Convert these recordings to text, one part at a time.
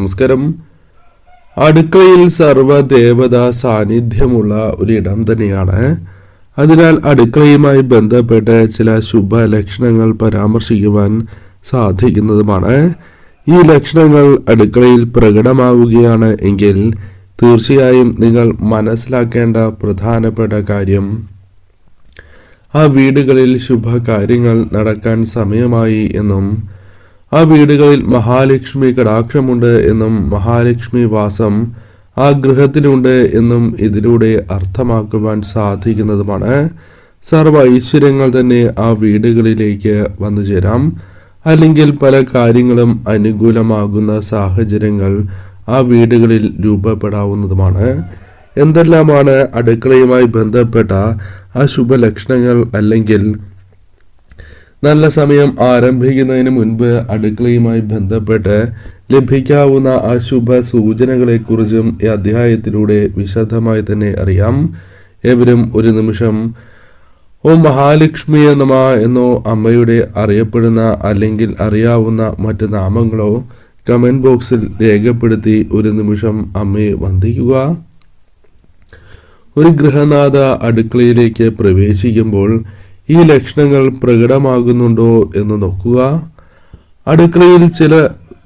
നമസ്കാരം. അടുക്കളയിൽ സർവദേവത സാന്നിധ്യമുള്ള ഒരിടം തന്നെയാണ്. അതിനാൽ അടുക്കളയുമായി ബന്ധപ്പെട്ട ചില ശുഭ ലക്ഷണങ്ങൾ പരാമർശിക്കുവാൻ സാധിക്കുന്നതുമാണ്. ഈ ലക്ഷണങ്ങൾ അടുക്കളയിൽ പ്രകടമാവുകയാണ് എങ്കിൽ തീർച്ചയായും നിങ്ങൾ മനസ്സിലാക്കേണ്ട പ്രധാനപ്പെട്ട കാര്യം ആ വീടുകളിൽ ശുഭകാര്യങ്ങൾ നടക്കാൻ സമയമായി എന്നും ആ വീടുകളിൽ മഹാലക്ഷ്മി കടാക്ഷമുണ്ട് എന്നും മഹാലക്ഷ്മി വാസം ആ ഗൃഹത്തിലുണ്ട് എന്നും ഇതിലൂടെ അർത്ഥമാക്കുവാൻ സാധിക്കുന്നതുമാണ്. സർവ ഐശ്വര്യങ്ങൾ തന്നെ ആ വീടുകളിലേക്ക് വന്നു ചേരാം. അല്ലെങ്കിൽ പല കാര്യങ്ങളും അനുകൂലമാകുന്ന സാഹചര്യങ്ങൾ ആ വീടുകളിൽ രൂപപ്പെടാവുന്നതുമാണ്. എന്തെല്ലാമാണ് അടുക്കളയുമായി ബന്ധപ്പെട്ട ആ ശുഭലക്ഷണങ്ങൾ അല്ലെങ്കിൽ നല്ല സമയം ആരംഭിക്കുന്നതിന് മുൻപ് അടുക്കളയുമായി ബന്ധപ്പെട്ട് ലഭിക്കാവുന്ന അശുഭ സൂചനകളെക്കുറിച്ചും ഈ അധ്യായത്തിലൂടെ വിശദമായി തന്നെ അറിയാം. എവരും ഒരു നിമിഷം ഓ മഹാലക്ഷ്മി നമ എന്നോ അമ്മയുടെ അറിയപ്പെടുന്ന അല്ലെങ്കിൽ അറിയാവുന്ന മറ്റ് നാമങ്ങളോ കമന്റ് ബോക്സിൽ രേഖപ്പെടുത്തി ഒരു നിമിഷം അമ്മയെ വന്ദിക്കുക. ഒരു ഗൃഹനാഥ അടുക്കളയിലേക്ക് പ്രവേശിക്കുമ്പോൾ ഈ ലക്ഷണങ്ങൾ പ്രകടമാകുന്നുണ്ടോ എന്ന് നോക്കുക. അടുക്കളയിൽ ചില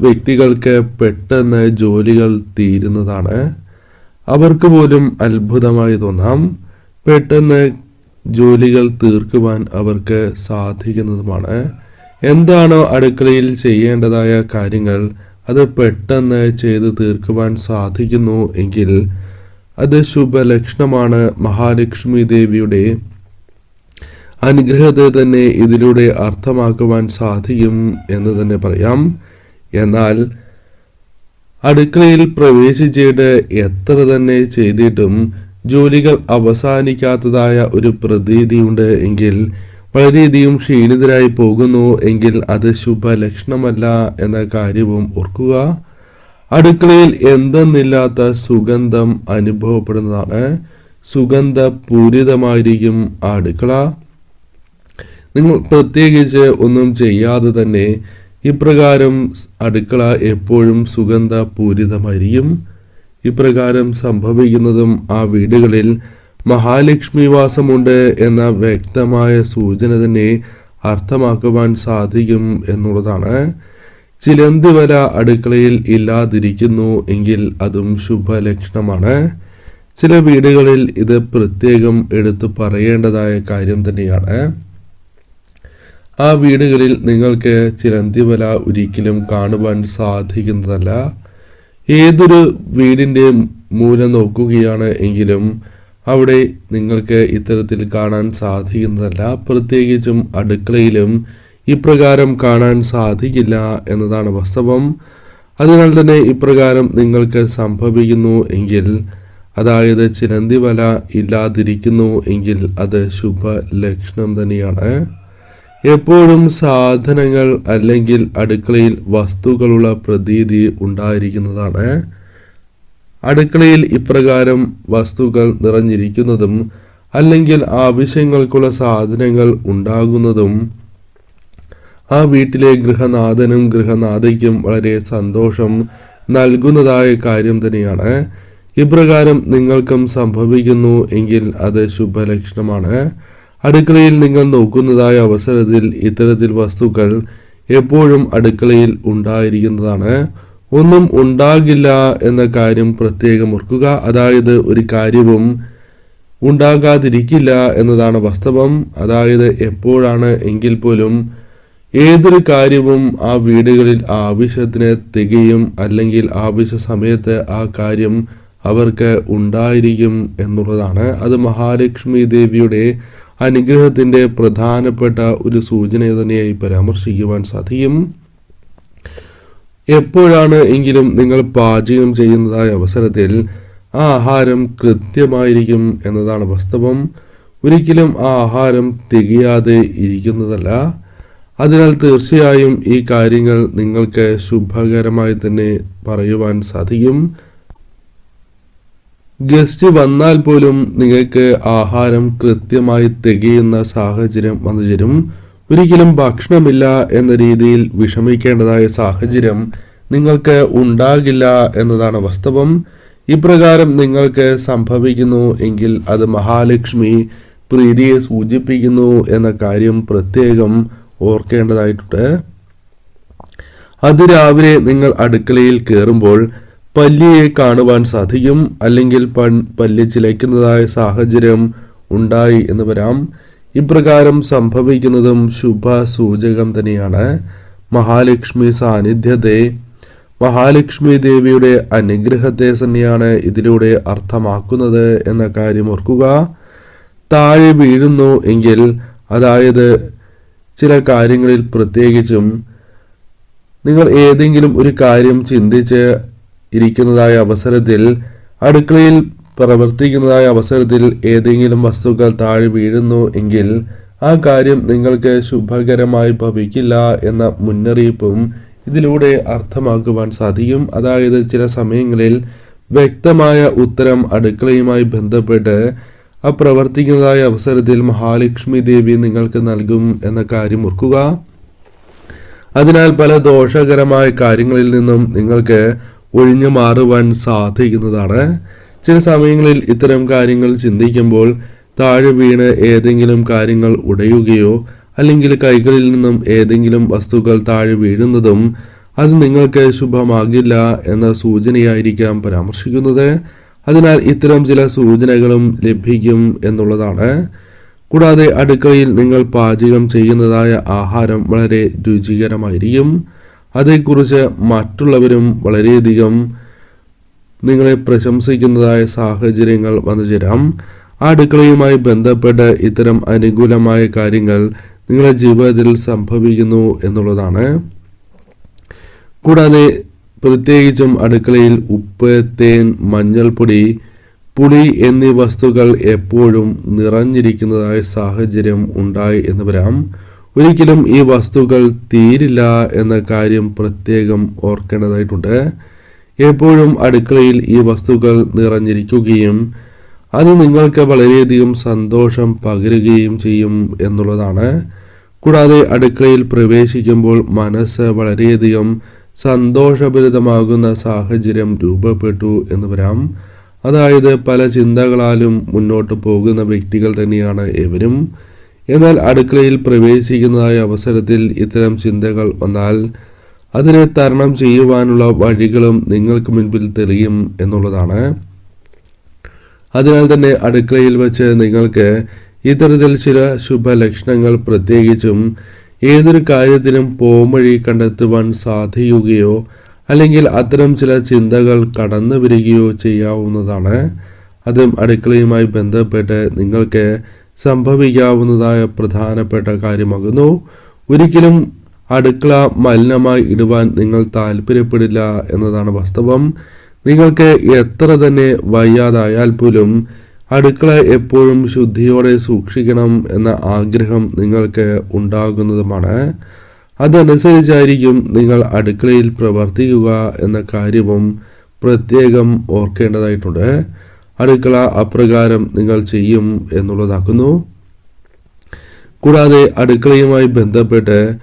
വ്യക്തികൾക്ക് പെട്ടെന്ന് ജോലികൾ തീരുന്നതാണ്. അവർക്ക് പോലും അത്ഭുതമായി തോന്നാം. പെട്ടെന്ന് ജോലികൾ തീർക്കുവാൻ അവർക്ക് സാധിക്കുന്നതുമാണ്. എന്താണോ അടുക്കളയിൽ ചെയ്യേണ്ടതായ കാര്യങ്ങൾ അത് പെട്ടെന്ന് ചെയ്ത് തീർക്കുവാൻ സാധിക്കുന്നു എങ്കിൽ അത് ശുഭലക്ഷണമാണ് മഹാലക്ഷ്മി ദേവിയുടെ അനുഗ്രഹത്തെ തന്നെ ഇതിലൂടെ അർത്ഥമാക്കുവാൻ സാധിക്കും എന്ന് തന്നെ പറയാം. എന്നാൽ അടുക്കളയിൽ പ്രവേശിച്ചിട്ട് എത്ര തന്നെ ചെയ്തിട്ടും ജോലികൾ അവസാനിക്കാത്തതായ ഒരു പ്രതീതിയുണ്ട് എങ്കിൽ വളരെയധികം ക്ഷീണിതരായി പോകുന്നു എങ്കിൽ അത് ശുഭലക്ഷണമല്ല എന്ന കാര്യവും ഓർക്കുക. അടുക്കളയിൽ എന്തെന്നില്ലാത്ത സുഗന്ധം അനുഭവപ്പെടുന്നതാണ്. സുഗന്ധപൂരിതമായിരിക്കും അടുക്കള. നിങ്ങൾ പ്രത്യേകിച്ച് ഒന്നും ചെയ്യാതെ തന്നെ ഇപ്രകാരം അടുക്കള എപ്പോഴും സുഗന്ധപൂരിതമായിരിക്കും. ഇപ്രകാരം സംഭവിക്കുന്നതും ആ വീടുകളിൽ മഹാലക്ഷ്മി വാസമുണ്ട് എന്ന വ്യക്തമായ സൂചന തന്നെ അർത്ഥമാക്കുവാൻ സാധിക്കും എന്നുള്ളതാണ്. ചിലന്തി വര അടുക്കളയിൽ ഇല്ലാതിരിക്കുന്നു എങ്കിൽ അതും ശുഭലക്ഷണമാണ്. ചില വീടുകളിൽ ഇത് പ്രത്യേകം എടുത്തു പറയേണ്ടതായ കാര്യം തന്നെയാണ്. ആ വീടുകളിൽ നിങ്ങൾക്ക് ചിലന്തിവല ഒരിക്കലും കാണുവാൻ സാധിക്കുന്നതല്ല. ഏതൊരു വീടിന്റെ മൂല നോക്കുകയാണ് എങ്കിലും അവിടെ നിങ്ങൾക്ക് ഇത്തരത്തിൽ കാണാൻ സാധിക്കുന്നതല്ല. പ്രത്യേകിച്ചും അടുക്കളയിലും ഇപ്രകാരം കാണാൻ സാധിക്കില്ല എന്നതാണ് വാസ്തവം. അതിനാൽ തന്നെ ഇപ്രകാരം നിങ്ങൾക്ക് സംഭവിക്കുന്നു എങ്കിൽ അതായത് ചിലന്തിവല ഇല്ലാതിരിക്കുന്നു എങ്കിൽ അത് ശുഭ ലക്ഷണം തന്നെയാണ്. എപ്പോഴും സാധനങ്ങൾ അല്ലെങ്കിൽ അടുക്കളയിൽ വസ്തുക്കളുള്ള പ്രതീതി ഉണ്ടായിരിക്കുന്നതാണ്. അടുക്കളയിൽ ഇപ്രകാരം വസ്തുക്കൾ നിറഞ്ഞിരിക്കുന്നതും അല്ലെങ്കിൽ ആവശ്യങ്ങൾക്കുള്ള സാധനങ്ങൾ ഉണ്ടാകുന്നതും ആ വീട്ടിലെ ഗൃഹനാഥനും ഗൃഹനാഥയ്ക്കും വളരെ സന്തോഷം നൽകുന്നതായ കാര്യം തന്നെയാണ്. ഇപ്രകാരം നിങ്ങൾക്കും സംഭവിക്കുന്നു എങ്കിൽ അത് ശുഭലക്ഷണമാണ്. അടുക്കളയിൽ നിങ്ങൾ നോക്കുന്നതായ അവസരത്തിൽ ഇത്തരത്തിൽ വസ്തുക്കൾ എപ്പോഴും അടുക്കളയിൽ ഉണ്ടായിരിക്കുന്നതാണ്. ഒന്നും ഉണ്ടാകില്ല എന്ന കാര്യം പ്രത്യേകം ഓർക്കുക. അതായത് ഒരു കാര്യവും ഉണ്ടാകാതിരിക്കില്ല എന്നതാണ് വാസ്തവം. അതായത് എപ്പോഴാണ് എങ്കിൽ പോലും ഏതൊരു കാര്യവും ആ വീടുകളിൽ ആവശ്യത്തിന് തികയും അല്ലെങ്കിൽ ആവശ്യ സമയത്ത് ആ കാര്യം അവർക്ക് ഉണ്ടായിരിക്കും എന്നുള്ളതാണ്. അത് മഹാലക്ഷ്മി ദേവിയുടെ അനുഗ്രഹത്തിന്റെ പ്രധാനപ്പെട്ട ഒരു സൂചന തന്നെയായി പരാമർശിക്കുവാൻ സാധിക്കും. എപ്പോഴാണ് എങ്കിലും നിങ്ങൾ പാചകം ചെയ്യുന്നതായ അവസരത്തിൽ ആ ആഹാരം കൃത്യമായിരിക്കും എന്നതാണ് വാസ്തവം. ഒരിക്കലും ആ ആഹാരം തികയാതെ ഇരിക്കുന്നതല്ല. അതിനാൽ തീർച്ചയായും ഈ കാര്യങ്ങൾ നിങ്ങൾക്ക് ശുഭകരമായി തന്നെ പറയുവാൻ സാധിക്കും. ഗസ്റ്റ് വന്നാൽ പോലും നിങ്ങൾക്ക് ആഹാരം കൃത്യമായി തികയുന്ന സാഹചര്യം വന്നു ഒരിക്കലും ഭക്ഷണമില്ല എന്ന രീതിയിൽ വിഷമിക്കേണ്ടതായ സാഹചര്യം നിങ്ങൾക്ക് ഉണ്ടാകില്ല എന്നതാണ് വാസ്തവം. ഇപ്രകാരം നിങ്ങൾക്ക് സംഭവിക്കുന്നു എങ്കിൽ അത് മഹാലക്ഷ്മി പ്രീതിയെ സൂചിപ്പിക്കുന്നു എന്ന കാര്യം പ്രത്യേകം ഓർക്കേണ്ടതായിട്ടുണ്ട്. അതിരാവിലെ നിങ്ങൾ അടുക്കളയിൽ കയറുമ്പോൾ പല്ലിയെ കാണുവാൻ സാധിക്കും അല്ലെങ്കിൽ പൺ പല്ലി ചിലയ്ക്കുന്നതായ സാഹചര്യം ഉണ്ടായി എന്ന് വരാം. ഇപ്രകാരം സംഭവിക്കുന്നതും ശുഭ സൂചകം തന്നെയാണ്. മഹാലക്ഷ്മി സാന്നിധ്യത്തെ മഹാലക്ഷ്മി ദേവിയുടെ അനുഗ്രഹത്തെ തന്നെയാണ് ഇതിലൂടെ അർത്ഥമാക്കുന്നത് എന്ന കാര്യം ഓർക്കുക. താഴെ വീഴുന്നു എങ്കിൽ അതായത് ചില കാര്യങ്ങളിൽ പ്രത്യേകിച്ചും നിങ്ങൾ ഏതെങ്കിലും ഒരു കാര്യം ചിന്തിച്ച് ഇരിക്കുന്നതായ അവസരത്തിൽ അടുക്കളയിൽ പ്രവർത്തിക്കുന്നതായ അവസരത്തിൽ ഏതെങ്കിലും വസ്തുക്കൾ താഴെ വീഴുന്നു എങ്കിൽ ആ കാര്യം നിങ്ങൾക്ക് ശുഭകരമായി ഭവിക്കില്ല എന്ന മുന്നറിയിപ്പും ഇതിലൂടെ അർത്ഥമാക്കുവാൻ സാധിക്കും. അതായത് ചില സമയങ്ങളിൽ വ്യക്തമായ ഉത്തരം അടുക്കളയുമായി ബന്ധപ്പെട്ട് ആ പ്രവർത്തിക്കുന്നതായ അവസരത്തിൽ മഹാലക്ഷ്മി ദേവി നിങ്ങൾക്ക് നൽകും എന്ന കാര്യം ഓർക്കുക. അതിനാൽ പല ദോഷകരമായ കാര്യങ്ങളിൽ നിന്നും നിങ്ങൾക്ക് ഒഴിഞ്ഞു മാറുവാൻ സാധിക്കുന്നതാണ്. ചില സമയങ്ങളിൽ ഇത്തരം കാര്യങ്ങൾ ചിന്തിക്കുമ്പോൾ താഴെ വീണ് ഏതെങ്കിലും കാര്യങ്ങൾ ഉടയുകയോ അല്ലെങ്കിൽ കൈകളിൽ നിന്നും ഏതെങ്കിലും വസ്തുക്കൾ താഴെ വീഴുന്നതും അത് നിങ്ങൾക്ക് ശുഭമാകില്ല എന്ന സൂചനയായിരിക്കാം പരാമർശിക്കുന്നത്. അതിനാൽ ഇത്തരം ചില സൂചനകളും ലഭിക്കും എന്നുള്ളതാണ്. കൂടാതെ അടുക്കളയിൽ നിങ്ങൾ പാചകം ചെയ്യുന്നതായ ആഹാരം വളരെ രുചികരമായിരിക്കും. അതേക്കുറിച്ച് മറ്റുള്ളവരും വളരെയധികം നിങ്ങളെ പ്രശംസിക്കുന്നതായ സാഹചര്യങ്ങൾ വന്നു ചേരാം. ആ അടുക്കളയുമായി ബന്ധപ്പെട്ട് ഇത്തരം അനുകൂലമായ കാര്യങ്ങൾ നിങ്ങളുടെ ജീവിതത്തിൽ സംഭവിക്കുന്നു എന്നുള്ളതാണ്. കൂടാതെ പ്രത്യേകിച്ചും അടുക്കളയിൽ ഉപ്പ് തേൻ മഞ്ഞൾപ്പൊടി പുളി എന്നീ വസ്തുക്കൾ എപ്പോഴും നിറഞ്ഞിരിക്കുന്നതായ സാഹചര്യം ഉണ്ടായി എന്ന് വരാം. ഒരിക്കലും ഈ വസ്തുക്കൾ തീരില്ല എന്ന കാര്യം പ്രത്യേകം ഓർക്കേണ്ടതായിട്ടുണ്ട്. എപ്പോഴും അടുക്കളയിൽ ഈ വസ്തുക്കൾ നിറഞ്ഞിരിക്കുകയും അത് നിങ്ങൾക്ക് വളരെയധികം സന്തോഷം പകരുകയും ചെയ്യും എന്നുള്ളതാണ്. കൂടാതെ അടുക്കളയിൽ പ്രവേശിക്കുമ്പോൾ മനസ്സ് വളരെയധികം സന്തോഷഭരിതമാകുന്ന സാഹചര്യം രൂപപ്പെട്ടു എന്ന് വരാം. അതായത് പല ചിന്തകളാലും മുന്നോട്ട് പോകുന്ന വ്യക്തികൾ തന്നെയാണ് ഇവരും. എന്നാൽ അടുക്കളയിൽ പ്രവേശിക്കുന്നതായ അവസരത്തിൽ ഇത്തരം ചിന്തകൾ വന്നാൽ അതിനെ തരണം ചെയ്യുവാനുള്ള വഴികളും നിങ്ങൾക്ക് മുൻപിൽ തെളിയും എന്നുള്ളതാണ്. അതിനാൽ തന്നെ അടുക്കളയിൽ വെച്ച് നിങ്ങൾക്ക് ഇത്തരത്തിൽ ചില ശുഭലക്ഷണങ്ങൾ പ്രത്യേകിച്ചും ഏതൊരു കാര്യത്തിനും പോംവഴി കണ്ടെത്തുവാൻ സാധിക്കുകയോ അല്ലെങ്കിൽ അത്തരം ചില ചിന്തകൾ കടന്നു വരികയോ ചെയ്യാവുന്നതാണ്. അതും അടുക്കളയുമായി ബന്ധപ്പെട്ട് നിങ്ങൾക്ക് സംഭവിക്കാവുന്നതായ പ്രധാനപ്പെട്ട കാര്യമാകുന്നു. ഒരിക്കലും അടുക്കള മലിനമായി ഇടുവാൻ നിങ്ങൾ താല്പര്യപ്പെടില്ല എന്നതാണ് വാസ്തവം. നിങ്ങൾക്ക് എത്ര തന്നെ വയ്യാതായാൽ പോലും അടുക്കള എപ്പോഴും ശുദ്ധിയോടെ സൂക്ഷിക്കണം എന്ന ആഗ്രഹം നിങ്ങൾക്ക് ഉണ്ടാകുന്നതുമാണ്. അതനുസരിച്ചായിരിക്കും നിങ്ങൾ അടുക്കളയിൽ പ്രവർത്തിക്കുക എന്ന കാര്യവും പ്രത്യേകം ഓർക്കേണ്ടതായിട്ടുണ്ട്. അടുക്കള അപ്രകാരം നിങ്ങൾ ചെയ്യും എന്നുള്ളതാക്കുന്നു. കൂടാതെ അടുക്കളയുമായി ബന്ധപ്പെട്ട്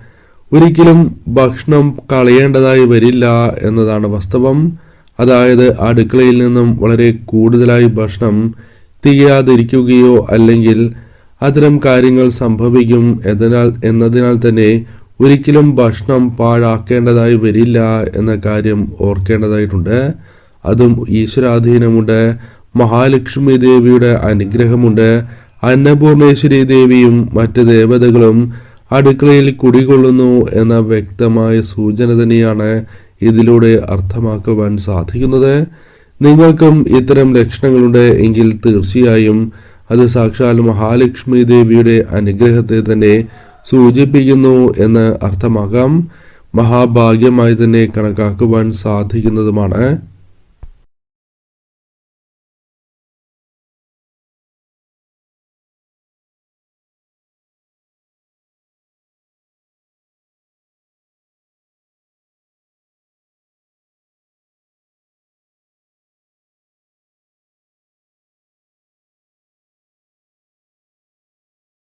ഒരിക്കലും ഭക്ഷണം കളയേണ്ടതായി വരില്ല എന്നതാണ് വാസ്തവം. അതായത് അടുക്കളയിൽ നിന്നും വളരെ കൂടുതലായി ഭക്ഷണം തികയാതിരിക്കുകയോ അല്ലെങ്കിൽ അത്തരം കാര്യങ്ങൾ സംഭവിക്കും എന്നതിനാൽ എന്നതിനാൽ തന്നെ ഒരിക്കലും ഭക്ഷണം പാഴാക്കേണ്ടതായി വരില്ല എന്ന കാര്യം ഓർക്കേണ്ടതായിട്ടുണ്ട്. അതും ഈശ്വരാധീനമുണ്ട്. മഹാലക്ഷ്മി ദേവിയുടെ അനുഗ്രഹമുണ്ട്. അന്നപൂർണേശ്വരി ദേവിയും മറ്റ് ദേവതകളും അടുക്കളയിൽ കുടികൊള്ളുന്നു എന്ന വ്യക്തമായ സൂചന തന്നെയാണ് ഇതിലൂടെ അർത്ഥമാക്കുവാൻ സാധിക്കുന്നത്. നിങ്ങൾക്കും ഇത്തരം ലക്ഷണങ്ങളുണ്ട് എങ്കിൽ തീർച്ചയായും അത് സാക്ഷാൽ മഹാലക്ഷ്മി ദേവിയുടെ അനുഗ്രഹത്തെ തന്നെ സൂചിപ്പിക്കുന്നു എന്ന് അർത്ഥമാകാം മഹാഭാഗ്യമായി തന്നെ കണക്കാക്കുവാൻ സാധിക്കുന്നതുമാണ്.